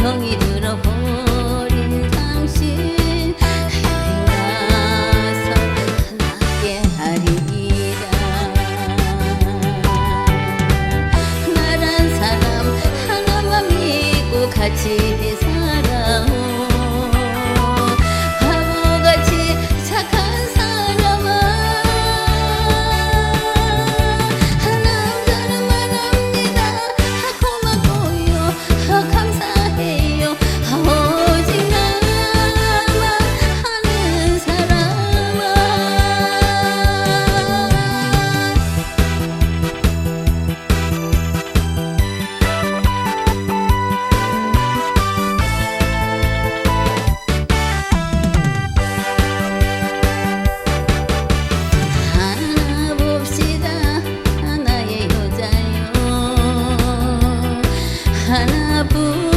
병이 들어버린 당신 가서 함께 하리라 나란 사람 하나만 믿고 같이 살 pun